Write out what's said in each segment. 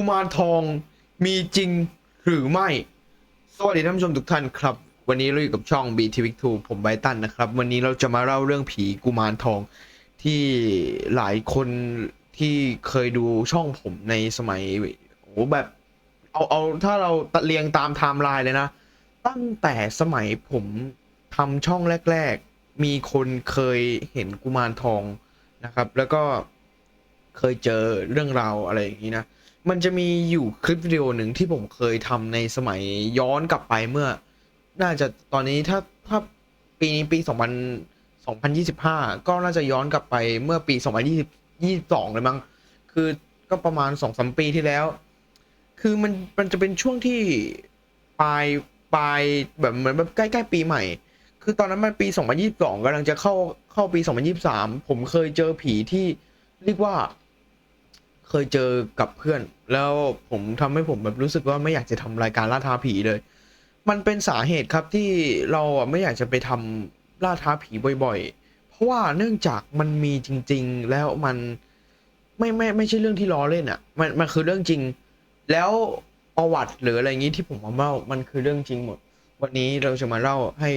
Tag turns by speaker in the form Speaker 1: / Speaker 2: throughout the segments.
Speaker 1: กุมารทองมีจริงหรือไม่ สวัสดีท่านผู้ชมทุกท่านครับ วันนี้เราอยู่กับช่อง b t v 2ผมไบตันนะครับ วันนี้เราจะมาเล่าเรื่องผีกุมารทองที่หลายคนที่เคยดูช่องผมในสมัยโอ้แบบ เอาเอาถ้าเราตัดเรียงตามไทม์ไลน์เลยนะ ตั้งแต่สมัยผมทำช่องแรก ๆ มีคนเคยเห็นกุมารทองนะครับ แล้วก็เคยเจอเรื่องราวอะไรอย่างนี้นะ มันจะมีอยู่คลิปวิดีโอหนึ่งที่ผมเคยทำในสมัยย้อนกลับไปเมื่อ น่าจะตอนนี้ถ้าถ้าปีนี้ปี2000 2025 ก็น่าจะย้อนกลับไปเมื่อปี 2020 22 เลยมั้ง คือก็ประมาณ 2-3 ปีที่แล้ว คือมันมันจะเป็นช่วงที่ปลายปลายแบบเหมือนแบบใกล้ๆปีใหม่ คือตอนนั้นมันปี 2022กำลังจะเข้าเข้าปี 2023 ผมเคยเจอผีที่เรียกว่า เคยเจอกับเพื่อน แล้วผมทำให้ผมแบบรู้สึกว่าไม่อยากจะทำรายการล่าท้าผีเลย มันเป็นสาเหตุครับที่เราไม่อยากจะไปทำล่าท้าผีบ่อยๆ เพราะว่าเนื่องจากมันมีจริง ๆ แล้วมันไม่ไม่ไม่ใช่เรื่องที่ล้อเล่นอะ มันมันคือเรื่องจริง แล้วประวัติหรืออะไรอย่างนี้ที่ผมมาเล่ามันคือเรื่องจริงหมด วันนี้เราจะมาเล่าให้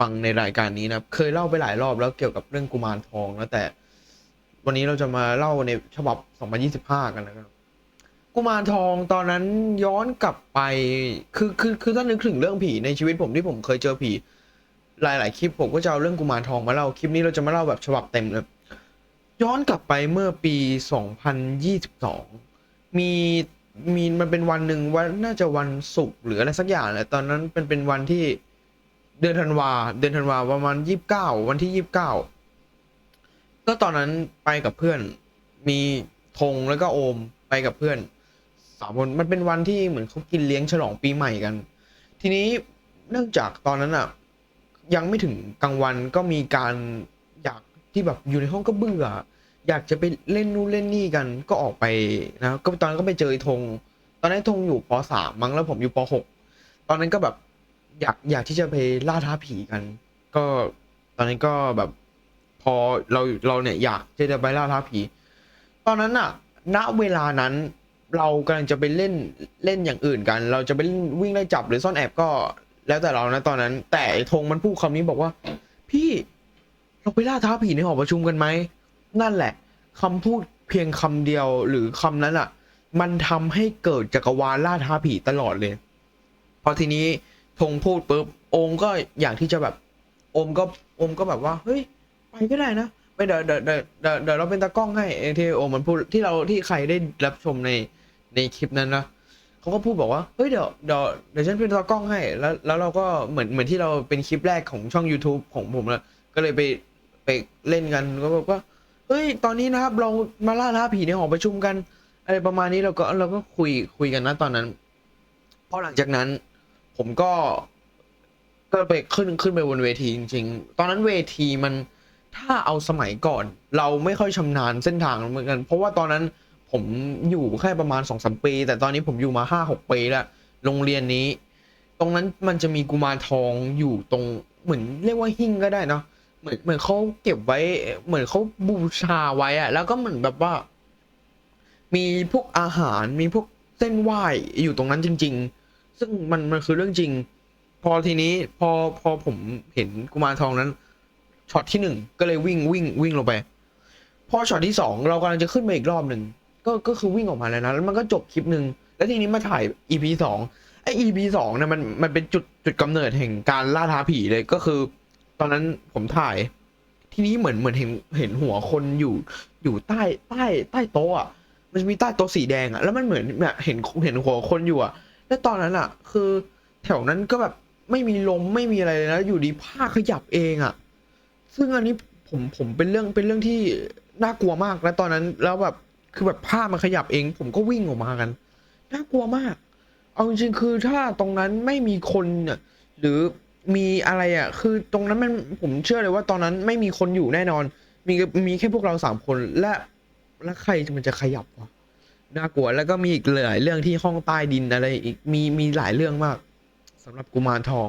Speaker 1: ฟังในรายการนี้นะเคยเล่าไปหลายรอบแล้วเกี่ยวกับเรื่องกุมารทองแล้วแต่ วันนี้เราจะมาเล่าในฉบับ 2025 กันนะครับกุมารทองตอนนั้นย้อนกลับไปคือคือคือถ้านึกถึงเรื่องผีในชีวิตผมที่ผมเคยเจอผี หลาย ๆ คลิปผมก็จะเอาเรื่องกุมารทองมาเล่าคลิปนี้เราจะมาเล่าแบบฉบับเต็มเลยย้อนกลับไปเมื่อปี 2022 มีมีมันเป็นวันหนึ่งว่าน่าจะวันศุกร์หรืออะไรสักอย่างแหละตอนนั้นเป็นเป็นวันที่เดือนธันวาเดือนธันวาประมาณ 29 วันที่ 29 ก็ตอนนั้นไปกับเพื่อน มีธงแล้วก็โอมไปกับเพื่อนสามคนมันเป็นวันที่เหมือนเขากินเลี้ยงฉลองปีใหม่กัน ทีนี้เนื่องจากตอนนั้นอะ ยังไม่ถึงกลางวันก็มีการอยากที่แบบอยู่ในห้องก็เบื่อ อยากจะไปเล่นนู่นเล่นนี่กันก็ออกไปนะก็ตอนนั้นก็ไปเจอธงตอนนั้นธงอยู่ปสามมั้งแล้วผมอยู่ปหกตอนนั้นก็แบบอยากอยากที่จะไปล่าท้าผีกัน ก็ตอนนั้นก็แบบ พอเราเราเนี่ยอยากจะไปล่าท้าผี ตอนนั้นอะณเวลานั้นเรากำลังจะไปเล่นเล่นอย่างอื่นกัน เราจะไปวิ่งไล่จับหรือซ่อนแอบก็แล้วแต่เรานะตอนนั้น แต่ธงมันพูดคำนี้บอกว่า พี่เราไปล่าท้าผีในหอประชุมกันไหมนั่นแหละคำพูดเพียงคำเดียวหรือคำนั้นอะมันทำให้เกิดจักรวาลล่าท้าผีตลอดเลย พอทีนี้ธงพูดปุ๊บโอมก็อยากที่จะแบบ โอมก็โอมก็แบบว่าเฮ้ย ไปก็ได้นะไปเดี๋ยวเดี๋ยวเดี๋ยวเดี๋ยวเดี๋ยวเราเป็นตากล้องให้เอที่โอมันพูดที่เราที่ใครได้รับชมในในคลิปนั้นนะเขาก็พูดบอกว่าเฮ้ยเดี๋ยวเดี๋ยวเดี๋ยวฉันเป็นตากล้องให้แล้วแล้วเราก็เหมือนเหมือนที่เราเป็นคลิปแรกของช่อง YouTube ของผมแล้วก็เลยไปไปเล่นกันก็บอกว่าเฮ้ยตอนนี้นะครับเรามาล่าท้าผีในหอประชุมกัน อะไรประมาณนี้เราก็เราก็คุยคุยกันนะตอนนั้นพอหลังจากนั้น ผมก็ก็ไปขึ้นขึ้นไปบนเวทีจริง ๆ ตอนนั้นเวทีมัน ถ้าเอาสมัยก่อน เราไม่ค่อยชำนาญเส้นทางเหมือนกัน เพราะว่าตอนนั้นผมอยู่แค่ประมาณสองสมปี แต่ตอนนี้ผมอยู่มาห้าหกปีแล้ว โรงเรียนนี้ ตรงนั้นมันจะมีกุมารทองอยู่ตรงเหมือนเรียกว่าหิ้งก็ได้เนาะเหมือนเหมือนเขาเก็บไว้ เหมือนเขาบูชาไว้อะแล้วก็เหมือนแบบว่า มีพวกอาหารมีพวกเส้นไหว้อยู่ตรงนั้นจริง ๆ ซึ่งมันมันคือเรื่องจริง พอทีนี้พอพอผมเห็นกุมารทองนั้น ช็อตที่หนึ่งก็เลยวิ่งวิ่งวิ่งลงไปพอช็อตที่สองเรากำลังจะขึ้นไปอีกรอบหนึ่งก็ก็คือวิ่งออกมาแล้วนะแล้วมันก็จบคลิปหนึ่งแล้วทีนี้มาถ่าย EP สองไอ EP สองเนี่ยมันมันเป็นจุดจุดกำเนิดแห่งการล่าท้าผีเลยก็คือ ตอนนั้นผมถ่าย ทีนี้เหมือนเหมือนเห็นเห็นหัวคนอยู่อยู่ใต้ใต้ใต้โต๊ะอะมันจะมีใต้โต๊ะสีแดงอะแล้วมันเหมือนแบบเห็นเห็นหัวคนอยู่อะแล้วตอนนั้นอะ คือแถวนั้นก็แบบไม่มีลมไม่มีอะไรเลยนะอยู่ดีผ้าขยับเองอะ ซึ่งอันนี้ผมผมเป็นเรื่องเป็นเรื่องที่น่ากลัวมากแล้วตอนนั้นแล้วแบบคือแบบผ้ามันขยับเอง ผมก็วิ่งออกมากันน่ากลัวมาก เอาจริงๆคือถ้าตรงนั้นไม่มีคนน่ะหรือมีอะไรอะ คือตรงนั้นมันผมเชื่อเลยว่าตอนนั้นไม่มีคนอยู่แน่นอน มีมีแค่พวกเราสามคนและและใครมันจะขยับวะน่ากลัวแล้วก็มีอีกหลายเรื่องที่ห้องใต้ดินอะไรอีกมีมีหลายเรื่องมากสำหรับกุมารทอง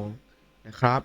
Speaker 1: นะครับ